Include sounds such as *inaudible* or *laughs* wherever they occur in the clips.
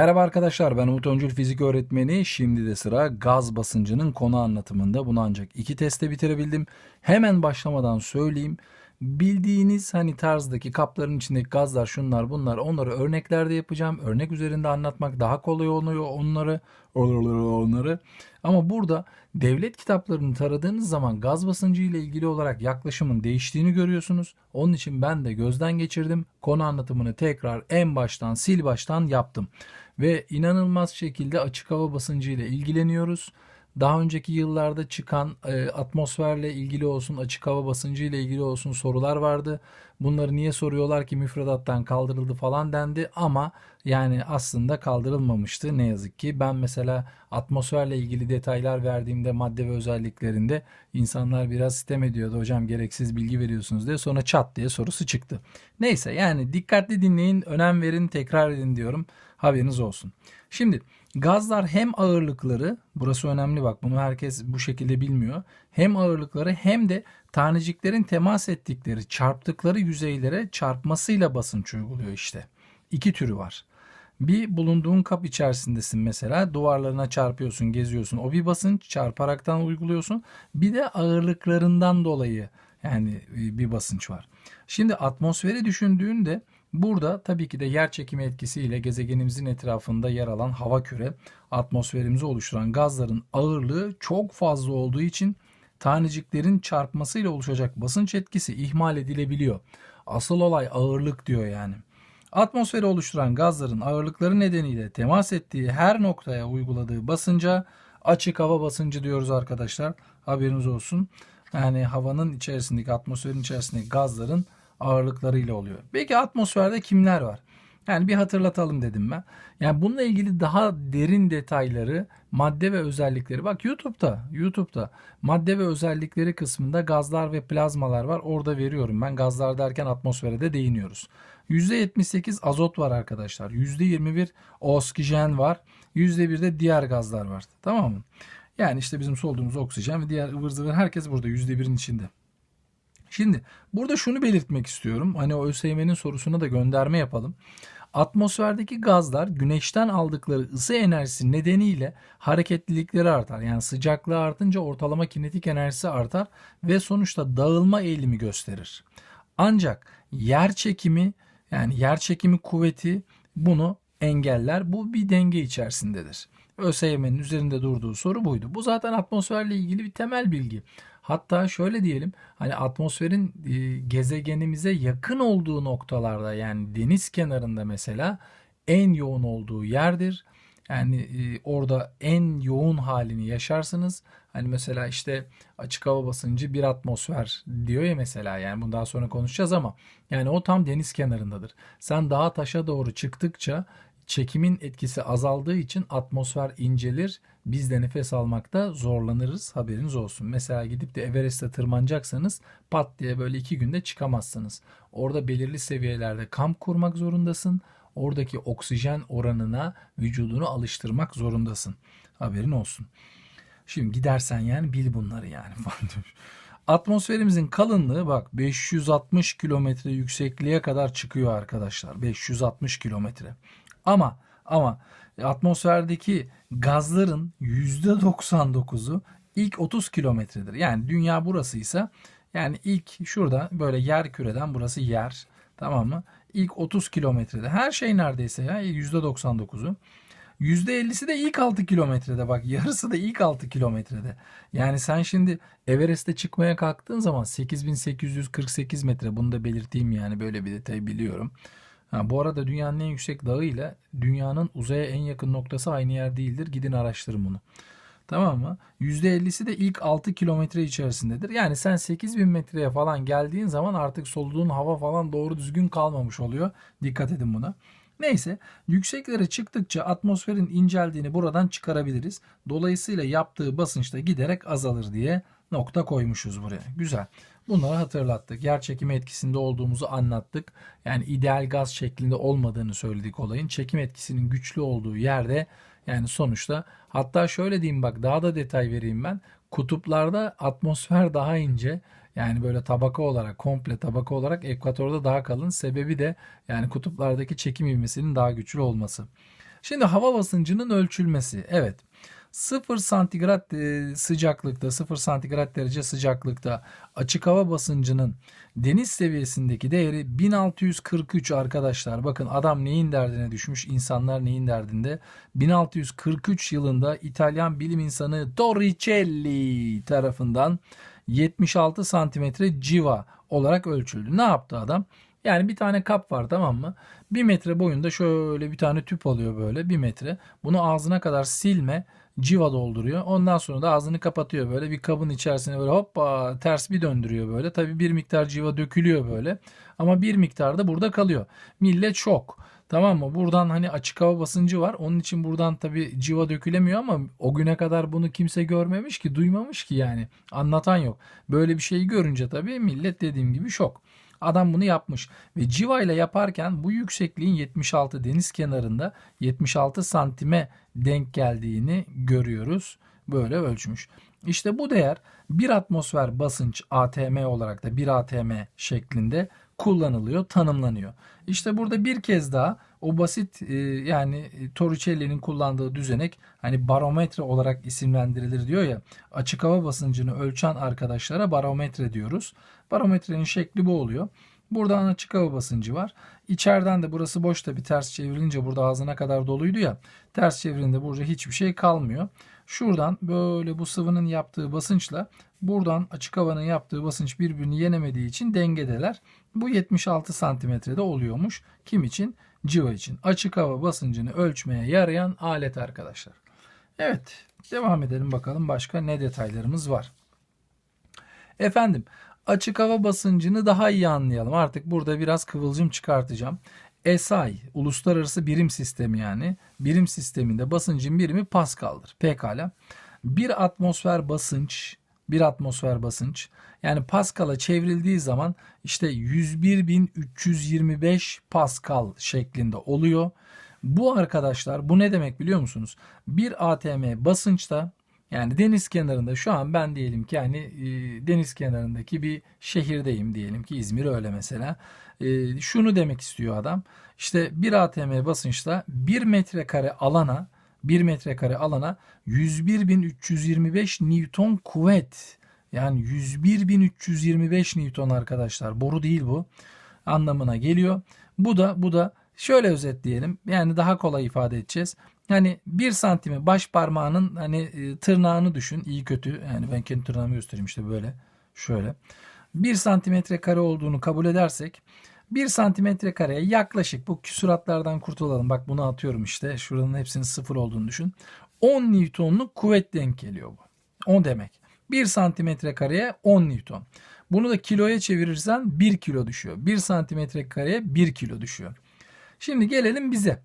Merhaba arkadaşlar ben Umut Öncül fizik öğretmeni. Şimdi de sıra gaz basıncının konu anlatımında. Bunu ancak iki testte bitirebildim. Hemen başlamadan söyleyeyim. Bildiğiniz hani tarzdaki kapların içindeki gazlar şunlar bunlar onları örneklerde yapacağım. Örnek üzerinde anlatmak daha kolay oluyor onları onları. Ama burada devlet kitaplarını taradığınız zaman gaz basıncı ile ilgili olarak yaklaşımın değiştiğini görüyorsunuz. Onun için ben de gözden geçirdim. Konu anlatımını tekrar en baştan sil baştan yaptım. Ve inanılmaz şekilde açık hava basıncı ile ilgileniyoruz. Daha önceki yıllarda çıkan e, atmosferle ilgili olsun, açık hava basıncı ile ilgili olsun sorular vardı. Bunları niye soruyorlar ki müfredattan kaldırıldı falan dendi ama yani aslında kaldırılmamıştı ne yazık ki. Ben mesela atmosferle ilgili detaylar verdiğimde madde ve özelliklerinde insanlar biraz sitem ediyordu. Hocam gereksiz bilgi veriyorsunuz diye sonra çat diye sorusu çıktı. Neyse yani dikkatli dinleyin, önem verin, tekrar edin diyorum. Haberiniz olsun. Şimdi gazlar hem ağırlıkları, burası önemli bak bunu herkes bu şekilde bilmiyor. Hem ağırlıkları hem de taneciklerin temas ettikleri, çarptıkları yüzeylere çarpmasıyla basınç uyguluyor işte. İki türü var. Bir bulunduğun kap içerisindesin mesela duvarlarına çarpıyorsun geziyorsun o bir basınç çarparaktan uyguluyorsun bir de ağırlıklarından dolayı yani bir basınç var. Şimdi atmosferi düşündüğünde burada tabii ki de yer çekimi etkisiyle gezegenimizin etrafında yer alan hava küre atmosferimizi oluşturan gazların ağırlığı çok fazla olduğu için taneciklerin çarpmasıyla oluşacak basınç etkisi ihmal edilebiliyor. Asıl olay ağırlık diyor yani. Atmosferi oluşturan gazların ağırlıkları nedeniyle temas ettiği her noktaya uyguladığı basınca açık hava basıncı diyoruz arkadaşlar. Haberiniz olsun. Yani havanın içerisindeki atmosferin içerisindeki gazların ağırlıklarıyla oluyor. Peki atmosferde kimler var? Yani bir hatırlatalım dedim ben. Yani bununla ilgili daha derin detayları, madde ve özellikleri. Bak YouTube'da, YouTube'da madde ve özellikleri kısmında gazlar ve plazmalar var. Orada veriyorum ben. Gazlar derken atmosfere de değiniyoruz. %78 azot var arkadaşlar. %21 oksijen var. %1 de diğer gazlar var. Tamam mı? Yani işte bizim solduğumuz oksijen ve diğer ıvır zıvır herkes burada %1'in içinde. Şimdi burada şunu belirtmek istiyorum. Hani ÖSYM'nin sorusuna da gönderme yapalım. Atmosferdeki gazlar güneşten aldıkları ısı enerjisi nedeniyle hareketlilikleri artar. Yani sıcaklığı artınca ortalama kinetik enerjisi artar ve sonuçta dağılma eğilimi gösterir. Ancak yer çekimi yani yer çekimi kuvveti bunu engeller. Bu bir denge içerisindedir. ÖSYM'nin üzerinde durduğu soru buydu. Bu zaten atmosferle ilgili bir temel bilgi. Hatta şöyle diyelim hani atmosferin e, gezegenimize yakın olduğu noktalarda yani deniz kenarında mesela en yoğun olduğu yerdir. Yani e, orada en yoğun halini yaşarsınız. Hani mesela işte açık hava basıncı bir atmosfer diyor ya mesela yani bundan sonra konuşacağız ama yani o tam deniz kenarındadır. Sen dağa taşa doğru çıktıkça çekimin etkisi azaldığı için atmosfer incelir. Biz de nefes almakta zorlanırız. Haberiniz olsun. Mesela gidip de Everest'e tırmanacaksanız pat diye böyle iki günde çıkamazsınız. Orada belirli seviyelerde kamp kurmak zorundasın. Oradaki oksijen oranına vücudunu alıştırmak zorundasın. Haberin olsun. Şimdi gidersen yani bil bunları yani. *laughs* Atmosferimizin kalınlığı bak 560 kilometre yüksekliğe kadar çıkıyor arkadaşlar. 560 kilometre. Ama ama atmosferdeki gazların %99'u ilk 30 kilometredir. Yani dünya burasıysa yani ilk şurada böyle yer küreden burası yer tamam mı? İlk 30 kilometrede her şey neredeyse ya %99'u. %50'si de ilk 6 kilometrede bak yarısı da ilk 6 kilometrede. Yani sen şimdi Everest'e çıkmaya kalktığın zaman 8848 metre bunu da belirteyim yani böyle bir detay biliyorum. Ha, bu arada dünyanın en yüksek dağı ile dünyanın uzaya en yakın noktası aynı yer değildir. Gidin araştırın bunu. Tamam mı? %50'si de ilk 6 kilometre içerisindedir. Yani sen 8000 metreye falan geldiğin zaman artık soluduğun hava falan doğru düzgün kalmamış oluyor. Dikkat edin buna. Neyse yükseklere çıktıkça atmosferin inceldiğini buradan çıkarabiliriz. Dolayısıyla yaptığı basınç da giderek azalır diye nokta koymuşuz buraya. Güzel. Bunları hatırlattık. Yer çekimi etkisinde olduğumuzu anlattık. Yani ideal gaz şeklinde olmadığını söyledik olayın. Çekim etkisinin güçlü olduğu yerde yani sonuçta hatta şöyle diyeyim bak daha da detay vereyim ben. Kutuplarda atmosfer daha ince. Yani böyle tabaka olarak komple tabaka olarak ekvatorda daha kalın. Sebebi de yani kutuplardaki çekim ivmesinin daha güçlü olması. Şimdi hava basıncının ölçülmesi. Evet. 0 santigrat e, sıcaklıkta, 0 santigrat derece sıcaklıkta açık hava basıncının deniz seviyesindeki değeri 1643 arkadaşlar. Bakın adam neyin derdine düşmüş, insanlar neyin derdinde. 1643 yılında İtalyan bilim insanı Torricelli tarafından 76 santimetre civa olarak ölçüldü. Ne yaptı adam? Yani bir tane kap var tamam mı? Bir metre boyunda şöyle bir tane tüp alıyor böyle bir metre. Bunu ağzına kadar silme civa dolduruyor. Ondan sonra da ağzını kapatıyor böyle bir kabın içerisine böyle hoppa ters bir döndürüyor böyle. Tabi bir miktar civa dökülüyor böyle. Ama bir miktar da burada kalıyor. Millet şok. Tamam mı? Buradan hani açık hava basıncı var. Onun için buradan tabi civa dökülemiyor ama o güne kadar bunu kimse görmemiş ki, duymamış ki yani. Anlatan yok. Böyle bir şeyi görünce tabi millet dediğim gibi şok. Adam bunu yapmış ve civa ile yaparken bu yüksekliğin 76 deniz kenarında 76 santime denk geldiğini görüyoruz. Böyle ölçmüş. İşte bu değer bir atmosfer basınç ATM olarak da bir ATM şeklinde kullanılıyor, tanımlanıyor. İşte burada bir kez daha o basit e, yani Torricelli'nin kullandığı düzenek hani barometre olarak isimlendirilir diyor ya. Açık hava basıncını ölçen arkadaşlara barometre diyoruz. Barometrenin şekli bu oluyor. Buradan açık hava basıncı var. İçeriden de burası boş tabi ters çevrilince burada ağzına kadar doluydu ya. Ters çevirince burada hiçbir şey kalmıyor. Şuradan böyle bu sıvının yaptığı basınçla buradan açık havanın yaptığı basınç birbirini yenemediği için dengedeler. Bu 76 santimetrede oluyormuş. Kim için? Civa için. Açık hava basıncını ölçmeye yarayan alet arkadaşlar. Evet devam edelim bakalım başka ne detaylarımız var. Efendim açık hava basıncını daha iyi anlayalım. Artık burada biraz kıvılcım çıkartacağım. SI, uluslararası birim sistemi yani. Birim sisteminde basıncın birimi Pascal'dır. Pekala. Bir atmosfer basınç, bir atmosfer basınç yani Pascal'a çevrildiği zaman işte 101.325 Pascal şeklinde oluyor. Bu arkadaşlar bu ne demek biliyor musunuz? Bir ATM basınçta yani deniz kenarında şu an ben diyelim ki yani e, deniz kenarındaki bir şehirdeyim diyelim ki İzmir öyle mesela. E, şunu demek istiyor adam. İşte bir ATM basınçta 1 metrekare alana 1 metrekare alana 101.325 Newton kuvvet. Yani 101.325 Newton arkadaşlar. Boru değil bu. Anlamına geliyor. Bu da bu da şöyle özetleyelim. Yani daha kolay ifade edeceğiz. Yani bir santimi baş parmağının hani e, tırnağını düşün. iyi kötü. Yani ben kendi tırnağımı göstereyim işte böyle. Şöyle. Bir santimetre kare olduğunu kabul edersek 1 santimetre kareye yaklaşık bu küsuratlardan kurtulalım. Bak bunu atıyorum işte. Şuranın hepsinin sıfır olduğunu düşün. 10 Newton'luk kuvvet denk geliyor bu. 10 demek. 1 santimetre kareye 10 Newton. Bunu da kiloya çevirirsen 1 kilo düşüyor. 1 santimetre kareye 1 kilo düşüyor. Şimdi gelelim bize.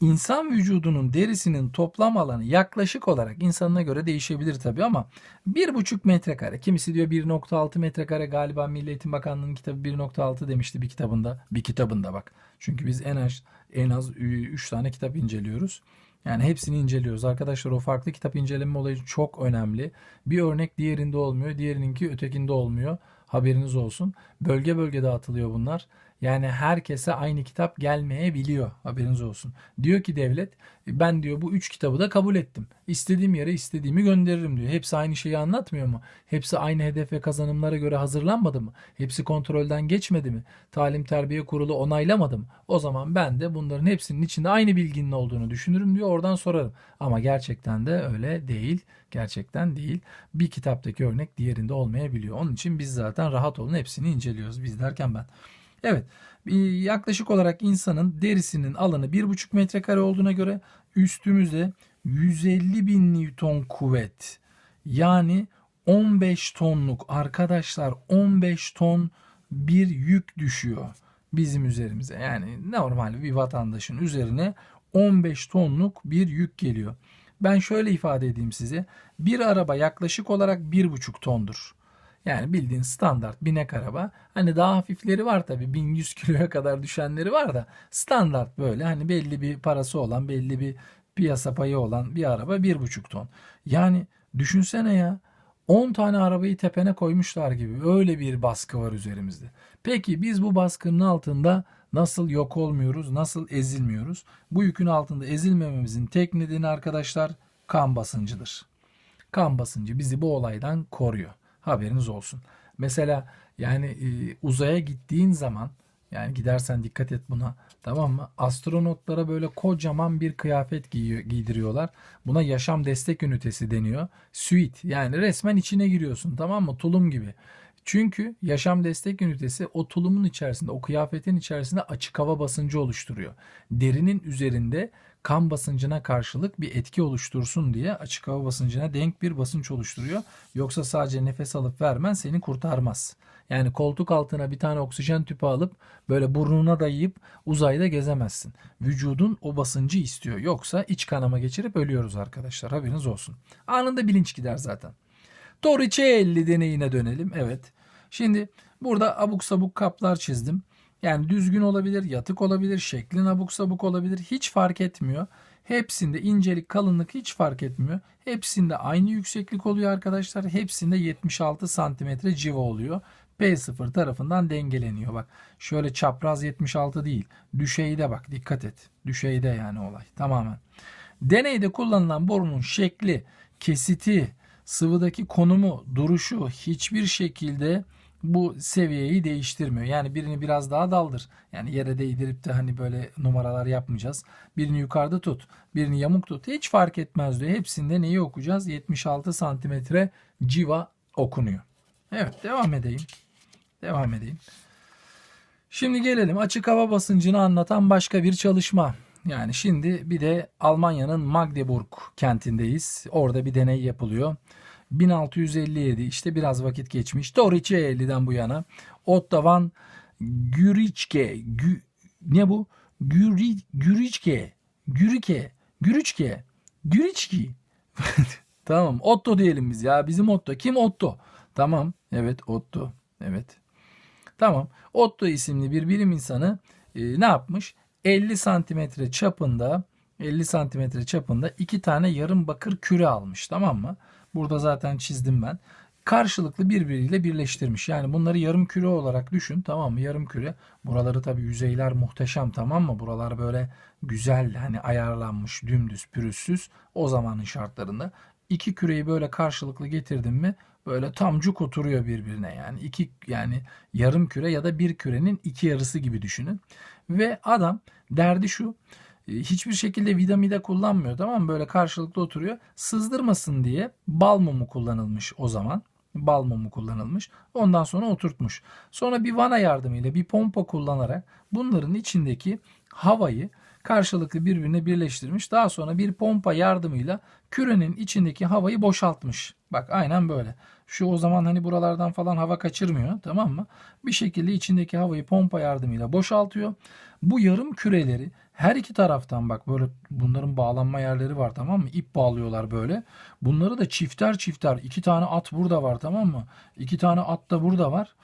İnsan vücudunun derisinin toplam alanı yaklaşık olarak insanına göre değişebilir tabii ama 1,5 metrekare. Kimisi diyor 1,6 metrekare galiba Milli Eğitim Bakanlığı'nın kitabı 1,6 demişti bir kitabında. Bir kitabında bak. Çünkü biz en az en az 3 tane kitap inceliyoruz. Yani hepsini inceliyoruz. Arkadaşlar o farklı kitap inceleme olayı çok önemli. Bir örnek diğerinde olmuyor. Diğerininki ötekinde olmuyor. Haberiniz olsun. Bölge bölge dağıtılıyor bunlar. Yani herkese aynı kitap gelmeyebiliyor. Haberiniz olsun. Diyor ki devlet ben diyor bu üç kitabı da kabul ettim. İstediğim yere istediğimi gönderirim diyor. Hepsi aynı şeyi anlatmıyor mu? Hepsi aynı hedef ve kazanımlara göre hazırlanmadı mı? Hepsi kontrolden geçmedi mi? Talim Terbiye Kurulu onaylamadı mı? O zaman ben de bunların hepsinin içinde aynı bilginin olduğunu düşünürüm diyor. Oradan sorarım. Ama gerçekten de öyle değil. Gerçekten değil. Bir kitaptaki örnek diğerinde olmayabiliyor. Onun için biz zaten rahat olun hepsini inceliyoruz. Biz derken ben. Evet yaklaşık olarak insanın derisinin alanı 1,5 metrekare olduğuna göre üstümüze 150 bin Newton kuvvet yani 15 tonluk arkadaşlar 15 ton bir yük düşüyor bizim üzerimize. Yani normal bir vatandaşın üzerine 15 tonluk bir yük geliyor. Ben şöyle ifade edeyim size. Bir araba yaklaşık olarak 1,5 tondur. Yani bildiğin standart binek araba. Hani daha hafifleri var tabii 1100 kiloya kadar düşenleri var da standart böyle hani belli bir parası olan belli bir piyasa payı olan bir araba 1,5 ton. Yani düşünsene ya 10 tane arabayı tepene koymuşlar gibi öyle bir baskı var üzerimizde. Peki biz bu baskının altında Nasıl yok olmuyoruz? Nasıl ezilmiyoruz? Bu yükün altında ezilmememizin tek nedeni arkadaşlar kan basıncıdır. Kan basıncı bizi bu olaydan koruyor. Haberiniz olsun. Mesela yani e, uzaya gittiğin zaman yani gidersen dikkat et buna. Tamam mı? Astronotlara böyle kocaman bir kıyafet giyiyor, giydiriyorlar. Buna yaşam destek ünitesi deniyor. Suite yani resmen içine giriyorsun tamam mı? Tulum gibi. Çünkü yaşam destek ünitesi o tulumun içerisinde, o kıyafetin içerisinde açık hava basıncı oluşturuyor. Derinin üzerinde kan basıncına karşılık bir etki oluştursun diye açık hava basıncına denk bir basınç oluşturuyor. Yoksa sadece nefes alıp vermen seni kurtarmaz. Yani koltuk altına bir tane oksijen tüpü alıp böyle burnuna dayayıp uzayda gezemezsin. Vücudun o basıncı istiyor. Yoksa iç kanama geçirip ölüyoruz arkadaşlar. Haberiniz olsun. Anında bilinç gider zaten. Torricelli deneyine dönelim. Evet. Şimdi burada abuk sabuk kaplar çizdim. Yani düzgün olabilir, yatık olabilir, şeklin abuk sabuk olabilir. Hiç fark etmiyor. Hepsinde incelik, kalınlık hiç fark etmiyor. Hepsinde aynı yükseklik oluyor arkadaşlar. Hepsinde 76 santimetre civa oluyor. P0 tarafından dengeleniyor. Bak şöyle çapraz 76 değil. Düşeyde bak dikkat et. Düşeyde yani olay tamamen. Deneyde kullanılan borunun şekli, kesiti, sıvıdaki konumu, duruşu hiçbir şekilde bu seviyeyi değiştirmiyor. Yani birini biraz daha daldır. Yani yere değdirip de hani böyle numaralar yapmayacağız. Birini yukarıda tut, birini yamuk tut. Hiç fark etmez diyor. Hepsinde neyi okuyacağız? 76 santimetre civa okunuyor. Evet devam edeyim. Devam edeyim. Şimdi gelelim açık hava basıncını anlatan başka bir çalışma. Yani şimdi bir de Almanya'nın Magdeburg kentindeyiz. Orada bir deney yapılıyor. 1657 işte biraz vakit geçmiş. Torricelli'den bu yana. Otto van Güriçke Gü, ne bu? Güri, Güriçke Gürike Gürüçke Güriçki *laughs* Tamam Otto diyelim biz ya. Bizim Otto. Kim Otto? Tamam. Evet Otto. Evet. Tamam. Otto isimli bir bilim insanı e, ne yapmış? 50 santimetre çapında 50 santimetre çapında iki tane yarım bakır küre almış. Tamam mı? Burada zaten çizdim ben. Karşılıklı birbiriyle birleştirmiş. Yani bunları yarım küre olarak düşün. Tamam mı? Yarım küre. Buraları tabii yüzeyler muhteşem tamam mı? Buralar böyle güzel hani ayarlanmış dümdüz pürüzsüz o zamanın şartlarında. İki küreyi böyle karşılıklı getirdim mi böyle tam cuk oturuyor birbirine yani iki yani yarım küre ya da bir kürenin iki yarısı gibi düşünün. Ve adam derdi şu hiçbir şekilde vida mida kullanmıyor tamam mı? Böyle karşılıklı oturuyor. Sızdırmasın diye bal mumu kullanılmış o zaman. Bal mumu kullanılmış. Ondan sonra oturtmuş. Sonra bir vana yardımıyla bir pompa kullanarak bunların içindeki havayı karşılıklı birbirine birleştirmiş. Daha sonra bir pompa yardımıyla kürenin içindeki havayı boşaltmış. Bak aynen böyle. Şu o zaman hani buralardan falan hava kaçırmıyor tamam mı? Bir şekilde içindeki havayı pompa yardımıyla boşaltıyor. Bu yarım küreleri her iki taraftan bak böyle bunların bağlanma yerleri var tamam mı? İp bağlıyorlar böyle. Bunları da çifter çifter iki tane at burada var tamam mı? İki tane at da burada var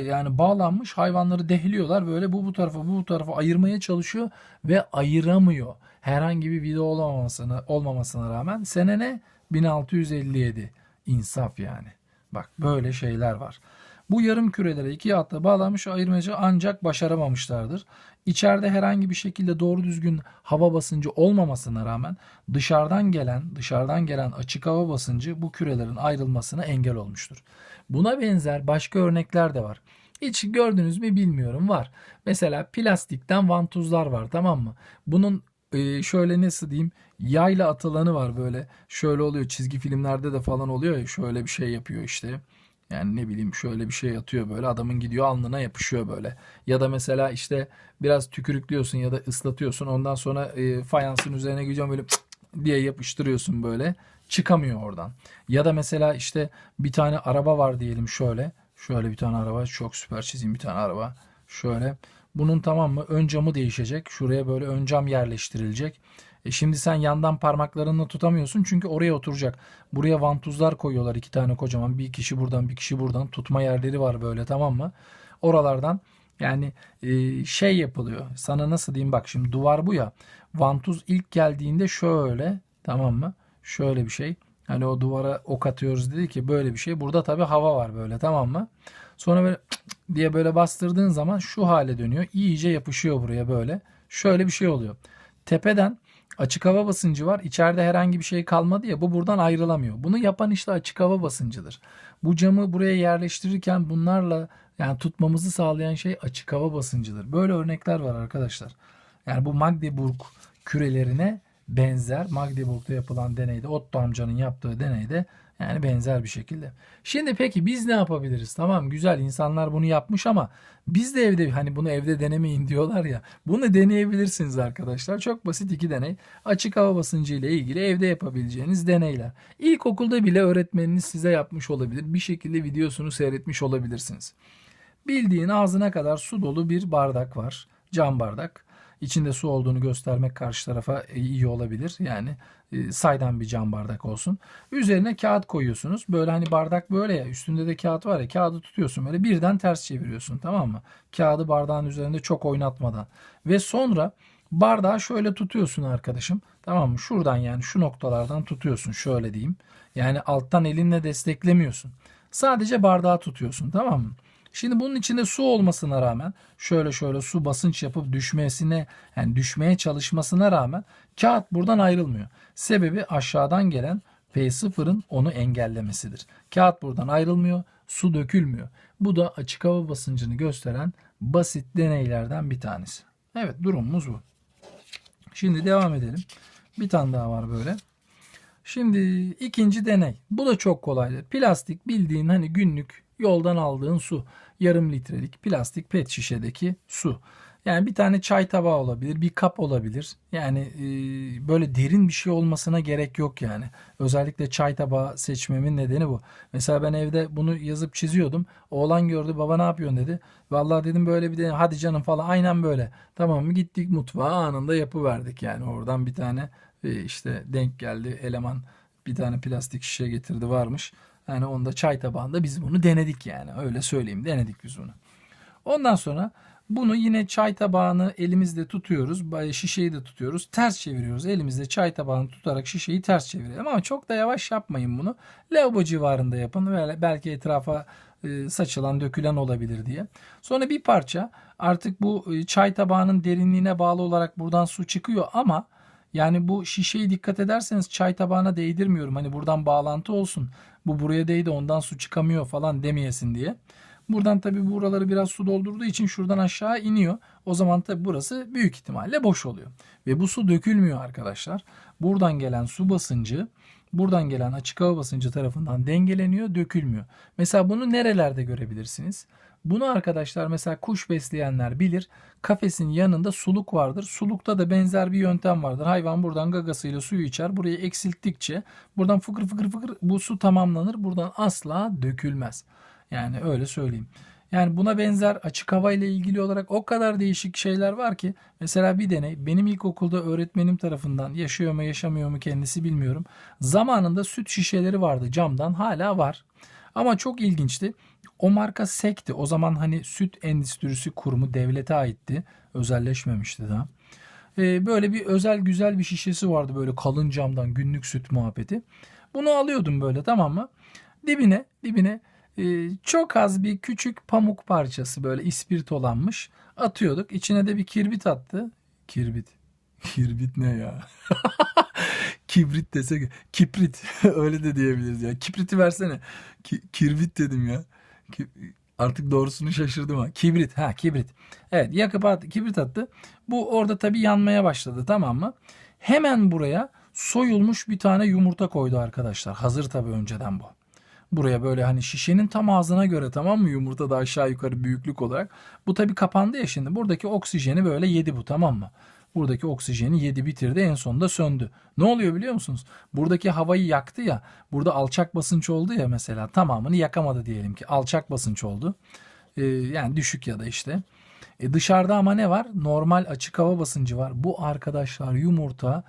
yani bağlanmış hayvanları dehliyorlar böyle bu bu tarafa bu bu tarafa ayırmaya çalışıyor ve ayıramıyor. Herhangi bir video olmamasına, olmamasına rağmen sene ne? 1657 insaf yani. Bak böyle şeyler var. Bu yarım kürelere iki hatta bağlanmış ayırmacı ancak başaramamışlardır. İçeride herhangi bir şekilde doğru düzgün hava basıncı olmamasına rağmen dışarıdan gelen dışarıdan gelen açık hava basıncı bu kürelerin ayrılmasına engel olmuştur. Buna benzer başka örnekler de var. Hiç gördünüz mü bilmiyorum var. Mesela plastikten vantuzlar var tamam mı? Bunun e, şöyle nasıl diyeyim yayla atılanı var böyle. Şöyle oluyor çizgi filmlerde de falan oluyor ya şöyle bir şey yapıyor işte. Yani ne bileyim şöyle bir şey atıyor böyle adamın gidiyor alnına yapışıyor böyle. Ya da mesela işte biraz tükürüklüyorsun ya da ıslatıyorsun ondan sonra e, fayansın üzerine gidiyorsun böyle diye yapıştırıyorsun böyle çıkamıyor oradan. Ya da mesela işte bir tane araba var diyelim şöyle. Şöyle bir tane araba çok süper çizeyim bir tane araba. Şöyle bunun tamam mı ön camı değişecek. Şuraya böyle ön cam yerleştirilecek. E şimdi sen yandan parmaklarını tutamıyorsun çünkü oraya oturacak. Buraya vantuzlar koyuyorlar iki tane kocaman. Bir kişi buradan bir kişi buradan tutma yerleri var böyle tamam mı? Oralardan yani e, şey yapılıyor. Sana nasıl diyeyim bak şimdi duvar bu ya. Vantuz ilk geldiğinde şöyle tamam mı? Şöyle bir şey. Hani o duvara ok atıyoruz dedi ki böyle bir şey. Burada tabii hava var böyle tamam mı? Sonra böyle diye böyle bastırdığın zaman şu hale dönüyor. İyice yapışıyor buraya böyle. Şöyle bir şey oluyor. Tepeden açık hava basıncı var. İçeride herhangi bir şey kalmadı ya bu buradan ayrılamıyor. Bunu yapan işte açık hava basıncıdır. Bu camı buraya yerleştirirken bunlarla yani tutmamızı sağlayan şey açık hava basıncıdır. Böyle örnekler var arkadaşlar. Yani bu Magdeburg kürelerine benzer. Magdeburg'da yapılan deneyde Otto amcanın yaptığı deneyde yani benzer bir şekilde. Şimdi peki biz ne yapabiliriz? Tamam güzel insanlar bunu yapmış ama biz de evde hani bunu evde denemeyin diyorlar ya. Bunu deneyebilirsiniz arkadaşlar. Çok basit iki deney. Açık hava basıncı ile ilgili evde yapabileceğiniz deneyler. İlkokulda bile öğretmeniniz size yapmış olabilir. Bir şekilde videosunu seyretmiş olabilirsiniz. Bildiğin ağzına kadar su dolu bir bardak var. Cam bardak. İçinde su olduğunu göstermek karşı tarafa iyi olabilir. Yani e, saydam bir cam bardak olsun. Üzerine kağıt koyuyorsunuz. Böyle hani bardak böyle ya üstünde de kağıt var ya kağıdı tutuyorsun böyle birden ters çeviriyorsun tamam mı? Kağıdı bardağın üzerinde çok oynatmadan. Ve sonra bardağı şöyle tutuyorsun arkadaşım. Tamam mı? Şuradan yani şu noktalardan tutuyorsun şöyle diyeyim. Yani alttan elinle desteklemiyorsun. Sadece bardağı tutuyorsun tamam mı? Şimdi bunun içinde su olmasına rağmen şöyle şöyle su basınç yapıp düşmesine yani düşmeye çalışmasına rağmen kağıt buradan ayrılmıyor. Sebebi aşağıdan gelen P0'ın onu engellemesidir. Kağıt buradan ayrılmıyor, su dökülmüyor. Bu da açık hava basıncını gösteren basit deneylerden bir tanesi. Evet durumumuz bu. Şimdi devam edelim. Bir tane daha var böyle. Şimdi ikinci deney. Bu da çok kolaydır. Plastik bildiğin hani günlük yoldan aldığın su. Yarım litrelik plastik pet şişedeki su. Yani bir tane çay tabağı olabilir, bir kap olabilir. Yani e, böyle derin bir şey olmasına gerek yok yani. Özellikle çay tabağı seçmemin nedeni bu. Mesela ben evde bunu yazıp çiziyordum. Oğlan gördü, baba ne yapıyorsun dedi. Vallahi dedim böyle bir de hadi canım falan aynen böyle. Tamam mı gittik mutfağa anında yapıverdik yani. Oradan bir tane e, işte denk geldi eleman bir tane plastik şişe getirdi varmış. Yani onda çay tabağında biz bunu denedik yani. Öyle söyleyeyim denedik biz bunu. Ondan sonra bunu yine çay tabağını elimizde tutuyoruz. Şişeyi de tutuyoruz. Ters çeviriyoruz. Elimizde çay tabağını tutarak şişeyi ters çevirelim. Ama çok da yavaş yapmayın bunu. Lavabo civarında yapın. Böyle belki etrafa e, saçılan, dökülen olabilir diye. Sonra bir parça artık bu e, çay tabağının derinliğine bağlı olarak buradan su çıkıyor ama yani bu şişeyi dikkat ederseniz çay tabağına değdirmiyorum. Hani buradan bağlantı olsun. Bu buraya değdi ondan su çıkamıyor falan demeyesin diye. Buradan tabi buraları biraz su doldurduğu için şuradan aşağı iniyor. O zaman tabi burası büyük ihtimalle boş oluyor. Ve bu su dökülmüyor arkadaşlar. Buradan gelen su basıncı buradan gelen açık hava basıncı tarafından dengeleniyor, dökülmüyor. Mesela bunu nerelerde görebilirsiniz? Bunu arkadaşlar mesela kuş besleyenler bilir. Kafesin yanında suluk vardır. Sulukta da benzer bir yöntem vardır. Hayvan buradan gagasıyla suyu içer. Burayı eksilttikçe buradan fıkır fıkır fıkır bu su tamamlanır. Buradan asla dökülmez. Yani öyle söyleyeyim. Yani buna benzer açık hava ile ilgili olarak o kadar değişik şeyler var ki mesela bir deney benim ilkokulda öğretmenim tarafından yaşıyor mu yaşamıyor mu kendisi bilmiyorum. Zamanında süt şişeleri vardı camdan hala var. Ama çok ilginçti. O marka SEK'ti. O zaman hani süt endüstrisi kurumu devlete aitti. Özelleşmemişti daha. Ee, böyle bir özel güzel bir şişesi vardı böyle kalın camdan günlük süt muhabbeti. Bunu alıyordum böyle tamam mı? Dibine dibine e, çok az bir küçük pamuk parçası böyle ispirtolanmış atıyorduk. İçine de bir kirbit attı. Kirbit. *laughs* Kirbit ne ya? *laughs* Kibrit desek kibrit *laughs* öyle de diyebiliriz ya. Kibriti versene. Ki, kirbit dedim ya. Ki, artık doğrusunu şaşırdım ha. Kibrit ha kibrit. Evet yakıp at, kibrit attı. Bu orada tabii yanmaya başladı tamam mı? Hemen buraya soyulmuş bir tane yumurta koydu arkadaşlar. Hazır tabii önceden bu. Buraya böyle hani şişenin tam ağzına göre tamam mı yumurta da aşağı yukarı büyüklük olarak. Bu tabii kapandı ya şimdi. Buradaki oksijeni böyle yedi bu tamam mı? Buradaki oksijeni yedi bitirdi en sonunda söndü. Ne oluyor biliyor musunuz? Buradaki havayı yaktı ya. Burada alçak basınç oldu ya mesela tamamını yakamadı diyelim ki. Alçak basınç oldu. Ee, yani düşük ya da işte. E dışarıda ama ne var? Normal açık hava basıncı var. Bu arkadaşlar yumurta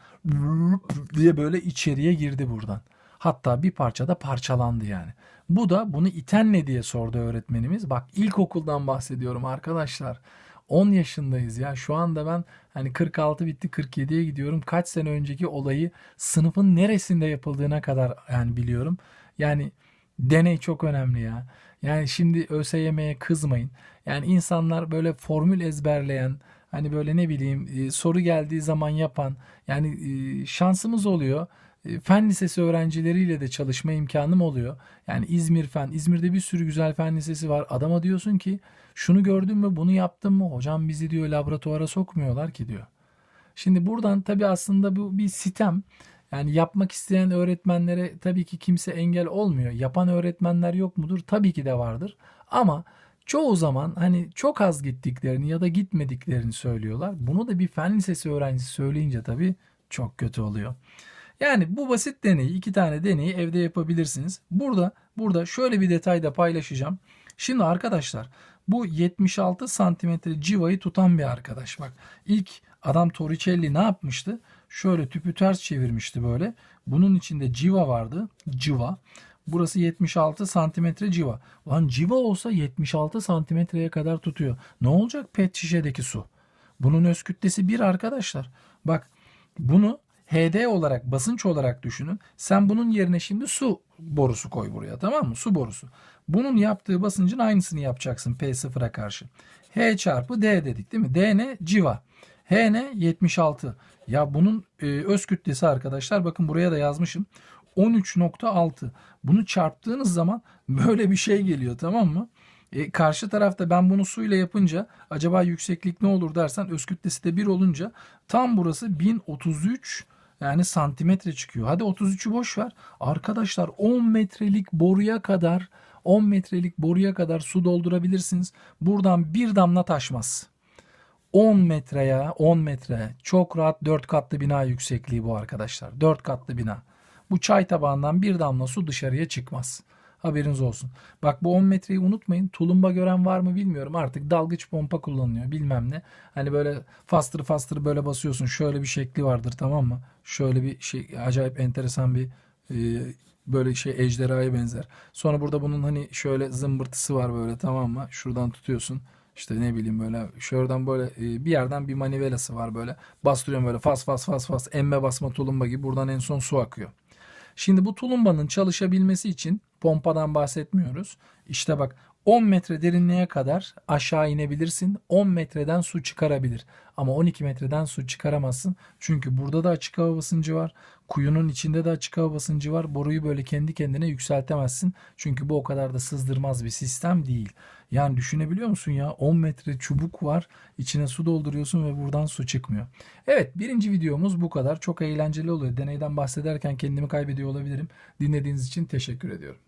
diye böyle içeriye girdi buradan. Hatta bir parça da parçalandı yani. Bu da bunu iten ne diye sordu öğretmenimiz. Bak ilkokuldan bahsediyorum arkadaşlar. 10 yaşındayız ya. Şu anda ben hani 46 bitti 47'ye gidiyorum. Kaç sene önceki olayı sınıfın neresinde yapıldığına kadar yani biliyorum. Yani deney çok önemli ya. Yani şimdi ÖSYM'ye kızmayın. Yani insanlar böyle formül ezberleyen, hani böyle ne bileyim e, soru geldiği zaman yapan, yani e, şansımız oluyor. Fen lisesi öğrencileriyle de çalışma imkanım oluyor. Yani İzmir Fen, İzmir'de bir sürü güzel fen lisesi var. Adama diyorsun ki şunu gördün mü, bunu yaptın mı? Hocam bizi diyor laboratuvara sokmuyorlar ki diyor. Şimdi buradan tabii aslında bu bir sitem. Yani yapmak isteyen öğretmenlere tabii ki kimse engel olmuyor. Yapan öğretmenler yok mudur? Tabii ki de vardır. Ama çoğu zaman hani çok az gittiklerini ya da gitmediklerini söylüyorlar. Bunu da bir fen lisesi öğrencisi söyleyince tabii çok kötü oluyor. Yani bu basit deneyi, iki tane deneyi evde yapabilirsiniz. Burada burada şöyle bir detay da paylaşacağım. Şimdi arkadaşlar bu 76 santimetre civayı tutan bir arkadaş. Bak ilk adam Torricelli ne yapmıştı? Şöyle tüpü ters çevirmişti böyle. Bunun içinde civa vardı. Civa. Burası 76 santimetre civa. Lan civa olsa 76 santimetreye kadar tutuyor. Ne olacak pet şişedeki su? Bunun öz kütlesi 1 arkadaşlar. Bak bunu HD olarak basınç olarak düşünün. Sen bunun yerine şimdi su borusu koy buraya tamam mı? Su borusu. Bunun yaptığı basıncın aynısını yapacaksın P0'a karşı. H çarpı D dedik değil mi? D ne? Civa. H ne? 76. Ya bunun e, öz kütlesi arkadaşlar bakın buraya da yazmışım. 13.6. Bunu çarptığınız zaman böyle bir şey geliyor tamam mı? E, karşı tarafta ben bunu suyla yapınca acaba yükseklik ne olur dersen öz kütlesi de 1 olunca tam burası 1033 yani santimetre çıkıyor. Hadi 33'ü boş ver. Arkadaşlar 10 metrelik boruya kadar 10 metrelik boruya kadar su doldurabilirsiniz. Buradan bir damla taşmaz. 10 metre ya 10 metre. Çok rahat 4 katlı bina yüksekliği bu arkadaşlar. 4 katlı bina. Bu çay tabağından bir damla su dışarıya çıkmaz. Haberiniz olsun. Bak bu 10 metreyi unutmayın. Tulumba gören var mı bilmiyorum. Artık dalgıç pompa kullanılıyor bilmem ne. Hani böyle fastır fastır böyle basıyorsun. Şöyle bir şekli vardır tamam mı? Şöyle bir şey acayip enteresan bir e, böyle şey ejderhaya benzer. Sonra burada bunun hani şöyle zımbırtısı var böyle tamam mı? Şuradan tutuyorsun. İşte ne bileyim böyle şuradan böyle e, bir yerden bir manivelası var böyle. Bastırıyorum böyle fas fas fas fas emme basma tulumba gibi buradan en son su akıyor. Şimdi bu tulumbanın çalışabilmesi için pompadan bahsetmiyoruz. İşte bak 10 metre derinliğe kadar aşağı inebilirsin. 10 metreden su çıkarabilir. Ama 12 metreden su çıkaramazsın. Çünkü burada da açık hava basıncı var. Kuyunun içinde de açık hava basıncı var. Boruyu böyle kendi kendine yükseltemezsin. Çünkü bu o kadar da sızdırmaz bir sistem değil. Yani düşünebiliyor musun ya 10 metre çubuk var. içine su dolduruyorsun ve buradan su çıkmıyor. Evet birinci videomuz bu kadar. Çok eğlenceli oluyor. Deneyden bahsederken kendimi kaybediyor olabilirim. Dinlediğiniz için teşekkür ediyorum.